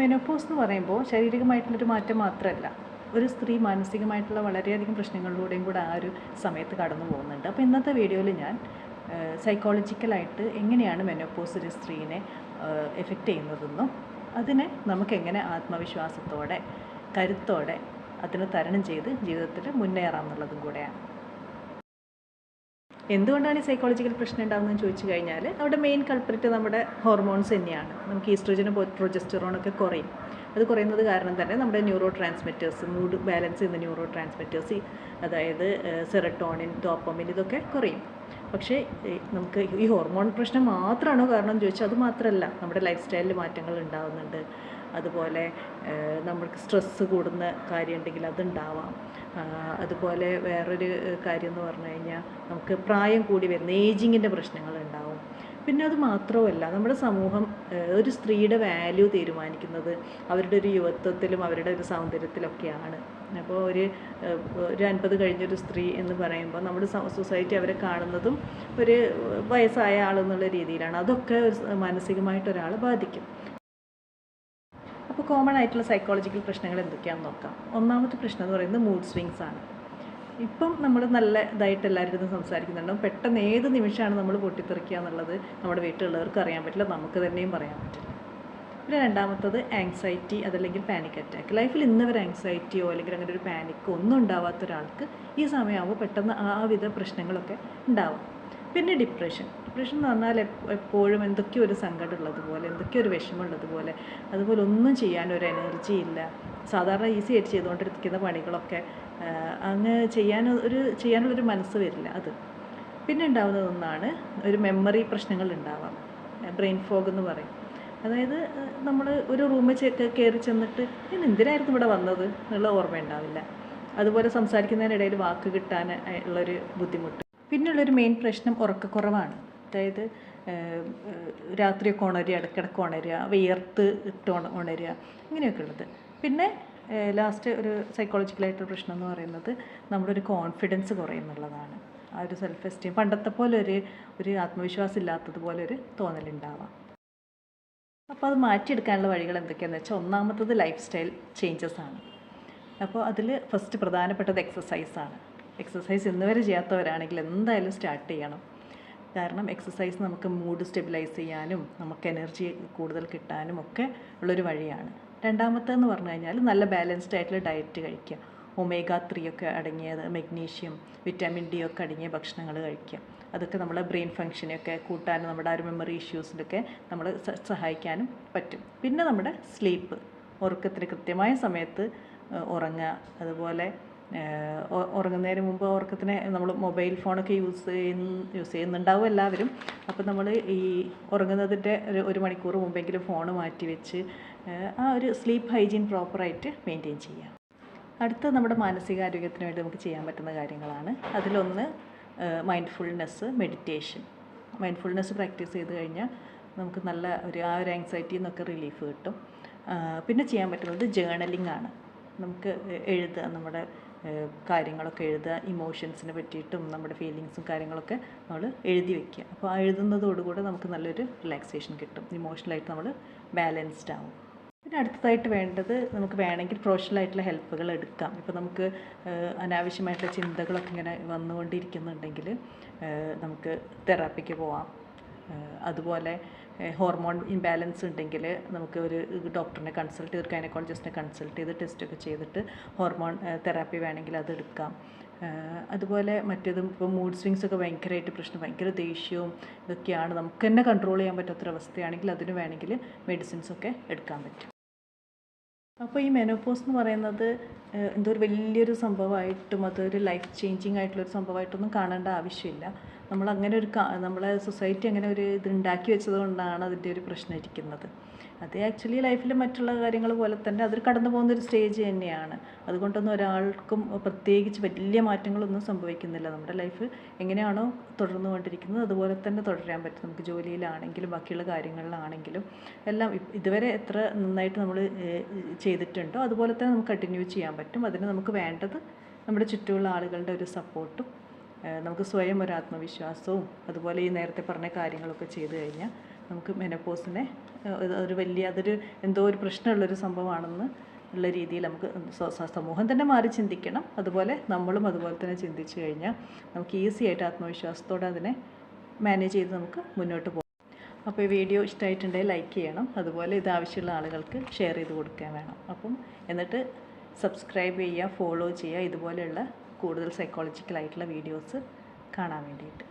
Menopause എന്ന് പറയുമ്പോൾ ശാരീരികമായിട്ടുള്ളൊരു മാറ്റം മാത്രമല്ല ഒരു സ്ത്രീ മാനസികമായിട്ടുള്ള വളരെയധികം പ്രശ്നങ്ങളിലൂടെയും കൂടെ ആ ഒരു സമയത്ത് കടന്നു പോകുന്നുണ്ട്. അപ്പോൾ ഇന്നത്തെ വീഡിയോയിൽ ഞാൻ സൈക്കോളജിക്കലായിട്ട് എങ്ങനെയാണ് മെനോപോസ് ഒരു സ്ത്രീനെ എഫക്റ്റ് ചെയ്യുന്നതെന്നും അതിനെ നമുക്കെങ്ങനെ ആത്മവിശ്വാസത്തോടെ കരുത്തോടെ അതിനെ തരണം ചെയ്ത് ജീവിതത്തിൽ മുന്നേറാം എന്നുള്ളതും കൂടെയാണ്. എന്തുകൊണ്ടാണ് ഈ സൈക്കോളജിക്കൽ പ്രശ്നം ഉണ്ടാകുന്നതെന്ന് ചോദിച്ചു കഴിഞ്ഞാൽ അവിടെ മെയിൻ കൾപ്രിറ്റ് നമ്മുടെ ഹോർമോൺസ് തന്നെയാണ്. നമുക്ക് ഈസ്ട്രോജനും പ്രൊജസ്റ്ററോണൊക്കെ കുറയും. അത് കുറയുന്നത് കാരണം തന്നെ നമ്മുടെ ന്യൂറോ ട്രാൻസ്മിറ്റേഴ്സ് മൂഡ് ബാലൻസ് ചെയ്യുന്ന ന്യൂറോ ട്രാൻസ്മിറ്റേഴ്സ് അതായത് സെറട്ടോണിൻ ഡോപ്പമിൻ ഇതൊക്കെ കുറയും. പക്ഷേ നമുക്ക് ഈ ഹോർമോൺ പ്രശ്നം മാത്രമാണോ കാരണം ചോദിച്ചാൽ അത് മാത്രമല്ല. നമ്മുടെ ലൈഫ് സ്റ്റൈലിൽ മാറ്റങ്ങൾ ഉണ്ടാകുന്നുണ്ട് അതുപോലെ നമ്മൾക്ക് സ്ട്രെസ്സ് കൂടുന്ന കാര്യം ഉണ്ടെങ്കിൽ അതുണ്ടാവാം അതുപോലെ വേറൊരു കാര്യം എന്ന് പറഞ്ഞു കഴിഞ്ഞാൽ നമുക്ക് പ്രായം കൂടി വരുന്ന ഏജിങ്ങിന്റെ പ്രശ്നങ്ങൾ ഉണ്ടാവും പിന്നെ അത് മാത്രമല്ല നമ്മുടെ സമൂഹം ഒരു സ്ത്രീയുടെ വാല്യൂ തീരുമാനിക്കുന്നത് അവരുടെ ഒരു യുവത്വത്തിലും അവരുടെ ഒരു സൗന്ദര്യത്തിലൊക്കെയാണ്. അപ്പോൾ ഒരു ഒരു അൻപത് കഴിഞ്ഞൊരു സ്ത്രീ എന്ന് പറയുമ്പോൾ നമ്മുടെ സൊസൈറ്റി അവരെ കാണുന്നതും ഒരു വയസ്സായ ആളെന്നുള്ള രീതിയിലാണ്. അതൊക്കെ മാനസികമായിട്ട് ഒരാളെ ബാധിക്കും. കോമൺ ആയിട്ടുള്ള സൈക്കോളജിക്കൽ പ്രശ്നങ്ങൾ എന്തൊക്കെയാണെന്ന് നോക്കാം. ഒന്നാമത്തെ പ്രശ്നം എന്ന് പറയുന്നത് മൂഡ് സ്വിങ്സ് ആണ്. ഇപ്പം നമ്മൾ നല്ല ഇതായിട്ട് എല്ലാവരും സംസാരിക്കുന്നുണ്ടാവും. പെട്ടെന്ന് ഏത് നിമിഷമാണ് നമ്മൾ പൊട്ടിത്തെറിക്കുക എന്നുള്ളത് നമ്മുടെ വീട്ടിലുള്ളവർക്ക് അറിയാൻ പറ്റില്ല. നമുക്ക് തന്നെയും പറയാൻ പറ്റില്ല. പിന്നെ രണ്ടാമത്തത് ആങ്സൈറ്റി അതല്ലെങ്കിൽ പാനിക് അറ്റാക്ക് ലൈഫിൽ ഇന്ന് വരെ ആങ്സൈറ്റിയോ അല്ലെങ്കിൽ അങ്ങനെ ഒരു പാനിക്കോ ഒന്നും ഉണ്ടാവാത്ത ഒരാൾക്ക് ഈ സമയമാകുമ്പോൾ പെട്ടെന്ന് ആ വിധ പ്രശ്നങ്ങളൊക്കെ ഉണ്ടാവും. പിന്നെ ഡിപ്രഷൻ ഡിപ്രഷൻ എന്ന് പറഞ്ഞാൽ എപ്പോഴും എന്തൊക്കെയോ ഒരു സങ്കടം ഉള്ളതുപോലെ എന്തൊക്കെയോ ഒരു വിഷമം ഉള്ളതുപോലെ അതുപോലെ ഒന്നും ചെയ്യാൻ ഒരു എനർജി ഇല്ല. സാധാരണ ഈസി ആയിട്ട് ചെയ്തുകൊണ്ടിരിക്കുന്ന പണികളൊക്കെ അങ്ങ് ചെയ്യാൻ ഒരു ചെയ്യാനുള്ളൊരു മനസ്സ് വരില്ല അത്. പിന്നെ ഉണ്ടാകുന്നത് ഒന്നാണ് ഒരു മെമ്മറി പ്രശ്നങ്ങൾ ഉണ്ടാവാം. ബ്രെയിൻ ഫോഗ് എന്ന് പറയും. അതായത് നമ്മൾ ഒരു റൂമിൽ കയറി ചെന്നിട്ട് ഞാൻ എന്തിനായിരുന്നു ഇവിടെ വന്നത്? എന്നുള്ള ഓർമ്മ ഉണ്ടാവില്ല. അതുപോലെ സംസാരിക്കുന്നതിനിടയിൽ വാക്ക് കിട്ടാൻ ഉള്ളൊരു ബുദ്ധിമുട്ട്. പിന്നുള്ളൊരു മെയിൻ പ്രശ്നം ഉറക്കക്കുറവാണ്. അതായത് രാത്രിയൊക്കെ ഉണരുക ഇടയ്ക്കിടയ്ക്ക് ഉണരുക വിയർത്ത് ഇട്ട് ഉണ- ഉണരുക ഇങ്ങനെയൊക്കെ ഉള്ളത് പിന്നെ ലാസ്റ്റ് ഒരു സൈക്കോളജിക്കലായിട്ടൊരു പ്രശ്നം എന്ന് പറയുന്നത് നമ്മുടെ ഒരു കോൺഫിഡൻസ് കുറയുന്നുള്ളതാണ് ആ ഒരു സെൽഫ് എസ്റ്റീം പണ്ടത്തെ പോലെ ഒരു ഒരു ആത്മവിശ്വാസം ഇല്ലാത്തതുപോലെ ഒരു തോന്നലുണ്ടാവാം. അപ്പോൾ അത് മാറ്റിയെടുക്കാനുള്ള വഴികൾ എന്തൊക്കെയാണെന്ന് വെച്ചാൽ ഒന്നാമത്തത് ലൈഫ് സ്റ്റൈൽ ചേഞ്ചസ് ആണ്. അപ്പോൾ അതിൽ ഫസ്റ്റ് പ്രധാനപ്പെട്ടത് എക്സസൈസാണ് എക്സസൈസ് ഇന്ന് വരെ ചെയ്യാത്തവരാണെങ്കിൽ എന്തായാലും സ്റ്റാർട്ട് ചെയ്യണം. കാരണം എക്സസൈസ് നമുക്ക് മൂഡ് സ്റ്റെബിലൈസ് ചെയ്യാനും നമുക്ക് എനർജി കൂടുതൽ കിട്ടാനും ഒക്കെ ഉള്ളൊരു വഴിയാണ്. രണ്ടാമത്തേന്ന് പറഞ്ഞു കഴിഞ്ഞാൽ നല്ല ബാലൻസ്ഡ് ആയിട്ടുള്ള ഡയറ്റ് കഴിക്കുക. ഒമേഗ ത്രീ ഒക്കെ അടങ്ങിയത് മെഗ്നീഷ്യം വിറ്റാമിൻ ഡി ഒക്കെ അടങ്ങിയ ഭക്ഷണങ്ങൾ കഴിക്കുക. അതൊക്കെ നമ്മുടെ ബ്രെയിൻ ഫങ്ഷനെയൊക്കെ കൂട്ടാനും നമ്മുടെ ആ ഒരു മെമ്മറി ഇഷ്യൂസിലൊക്കെ നമ്മൾ സഹായിക്കാനും പറ്റും. പിന്നെ നമ്മുടെ സ്ലീപ്പ് ഉറക്കത്തിന് കൃത്യമായ സമയത്ത് ഉറങ്ങുക. അതുപോലെ ഉറങ്ങുന്നതിന് മുമ്പ് ഉറക്കത്തിന് നമ്മൾ മൊബൈൽ ഫോണൊക്കെ യൂസ് ചെയ്യുന്ന യൂസ് ചെയ്യുന്നുണ്ടാവും എല്ലാവരും. അപ്പോൾ നമ്മൾ ഈ ഉറങ്ങുന്നതിന്റെ ഒരു ഒരു മണിക്കൂർ മുമ്പെങ്കിലും ഫോൺ മാറ്റി വെച്ച് ആ ഒരു സ്ലീപ്പ് ഹൈജീൻ പ്രോപ്പറായിട്ട് മെയിന്റെയിൻ ചെയ്യാം. അടുത്ത നമ്മുടെ മാനസികാരോഗ്യത്തിന് വേണ്ടി നമുക്ക് ചെയ്യാൻ പറ്റുന്ന കാര്യങ്ങളാണ്. അതിലൊന്ന് മൈൻഡ്ഫുൾനെസ് മെഡിറ്റേഷൻ മൈൻഡ്ഫുൾനെസ് പ്രാക്ടീസ് ചെയ്ത് കഴിഞ്ഞാൽ നമുക്ക് നല്ല ഒരു ആ ഒരു ആങ്സൈറ്റിയിൽ നിന്നൊക്കെ റിലീഫ് കിട്ടും. പിന്നെ ചെയ്യാൻ പറ്റുന്നത് ജേണലിംഗ് ആണ്. നമുക്ക് എഴുതുക നമ്മുടെ കാര്യങ്ങളൊക്കെ എഴുതുക ഇമോഷൻസിനെ പറ്റിയിട്ടും നമ്മുടെ ഫീലിങ്സും കാര്യങ്ങളൊക്കെ നമ്മൾ എഴുതി വയ്ക്കുക അപ്പോൾ ആ എഴുതുന്നതോടുകൂടെ നമുക്ക് നല്ലൊരു റിലാക്സേഷൻ കിട്ടും. ഇമോഷണലായിട്ട് നമ്മൾ ബാലൻസ്ഡ് ആവും. പിന്നെ അടുത്തതായിട്ട് വേണ്ടത് നമുക്ക് വേണമെങ്കിൽ പ്രൊഫഷണലായിട്ടുള്ള ഹെൽപ്പുകൾ എടുക്കാം. ഇപ്പോൾ നമുക്ക് അനാവശ്യമായിട്ടുള്ള ചിന്തകളൊക്കെ ഇങ്ങനെ വന്നുകൊണ്ടിരിക്കുന്നുണ്ടെങ്കിൽ നമുക്ക് തെറാപ്പിക്ക് പോവാം. അതുപോലെ ഹോർമോൺ ഇംബാലൻസ് ഉണ്ടെങ്കിൽ നമുക്ക് ഒരു ഡോക്ടറിനെ കൺസൾട്ട് ചെയ്ത് ഗൈനക്കോളജിസ്റ്റിനെ കൺസൾട്ട് ചെയ്ത് ടെസ്റ്റൊക്കെ ചെയ്തിട്ട് ഹോർമോൺ തെറാപ്പി വേണമെങ്കിൽ അത് എടുക്കാം. അതുപോലെ മറ്റേതും ഇപ്പോൾ മൂഡ് സ്വിങ്സ് ഒക്കെ ഭയങ്കരമായിട്ട് പ്രശ്നം ഭയങ്കര ദേഷ്യവും ഇതൊക്കെയാണ് നമുക്ക് തന്നെ കൺട്രോൾ ചെയ്യാൻ പറ്റാത്തൊരവസ്ഥയാണെങ്കിൽ അതിന് വേണമെങ്കിൽ മെഡിസിൻസൊക്കെ എടുക്കാൻ പറ്റും. അപ്പോൾ ഈ മെനോപോസ് എന്ന് പറയുന്നത് എന്തോ ഒരു വലിയൊരു സംഭവമായിട്ടും അതൊരു ലൈഫ് ചേഞ്ചിങ് ആയിട്ടുള്ളൊരു സംഭവമായിട്ടൊന്നും കാണേണ്ട ആവശ്യമില്ല. നമ്മൾ അങ്ങനെ ഒരു നമ്മളെ സൊസൈറ്റി അങ്ങനെ ഒരു ഇത് ഉണ്ടാക്കി വെച്ചത് കൊണ്ടാണ് അതിന്റെ ഒരു പ്രശ്നം ഇരിക്കുന്നത്. അത് ആക്ച്വലി ലൈഫിൽ മറ്റുള്ള കാര്യങ്ങൾ പോലെ തന്നെ അതിൽ കടന്നു പോകുന്ന ഒരു സ്റ്റേജ് തന്നെയാണ്. അതുകൊണ്ടൊന്നും ഒരാൾക്കും പ്രത്യേകിച്ച് വലിയ മാറ്റങ്ങളൊന്നും സംഭവിക്കുന്നില്ല. നമ്മുടെ ലൈഫ് എങ്ങനെയാണോ തുടർന്നു കൊണ്ടിരിക്കുന്നത് അതുപോലെ തന്നെ തുടരാൻ പറ്റും. നമുക്ക് ജോലിയിലാണെങ്കിലും ബാക്കിയുള്ള കാര്യങ്ങളിലാണെങ്കിലും എല്ലാം ഇതുവരെ എത്ര നന്നായിട്ട് നമ്മൾ ചെയ്തിട്ടുണ്ടോ അതുപോലെ തന്നെ നമുക്ക് കണ്ടിന്യൂ ചെയ്യാൻ പറ്റും. അതിന് നമുക്ക് വേണ്ടത് നമ്മുടെ ചുറ്റുമുള്ള ആളുകളുടെ ഒരു സപ്പോർട്ടും നമുക്ക് സ്വയം ഒരു ആത്മവിശ്വാസവും അതുപോലെ ഈ നേരത്തെ പറഞ്ഞ കാര്യങ്ങളൊക്കെ ചെയ്തു കഴിഞ്ഞാൽ നമുക്ക് മെനപ്പോസിനെ ഒരു വലിയ അതൊരു എന്തോ ഒരു പ്രശ്നമുള്ളൊരു സംഭവമാണെന്ന് ഉള്ള രീതിയിൽ നമുക്ക് സമൂഹം തന്നെ മാറി ചിന്തിക്കണം. അതുപോലെ നമ്മളും അതുപോലെ തന്നെ ചിന്തിച്ചു കഴിഞ്ഞാൽ നമുക്ക് ഈസി ആയിട്ട് ആത്മവിശ്വാസത്തോടെ അതിനെ മാനേജ് ചെയ്ത് നമുക്ക് മുന്നോട്ട് പോകാം. അപ്പോൾ ഈ വീഡിയോ ഇഷ്ടമായിട്ടുണ്ടെങ്കിൽ ലൈക്ക് ചെയ്യണം. അതുപോലെ ഇത് ആവശ്യമുള്ള ആളുകൾക്ക് ഷെയർ ചെയ്ത് കൊടുക്കാൻ വേണം. അപ്പം എന്നിട്ട് സബ്സ്ക്രൈബ് ചെയ്യുക ഫോളോ ചെയ്യുക ഇതുപോലെയുള്ള കൂടുതൽ സൈക്കോളജിക്കൽ ആയിട്ടുള്ള വീഡിയോസ് കാണാൻ വേണ്ടിയിട്ട്.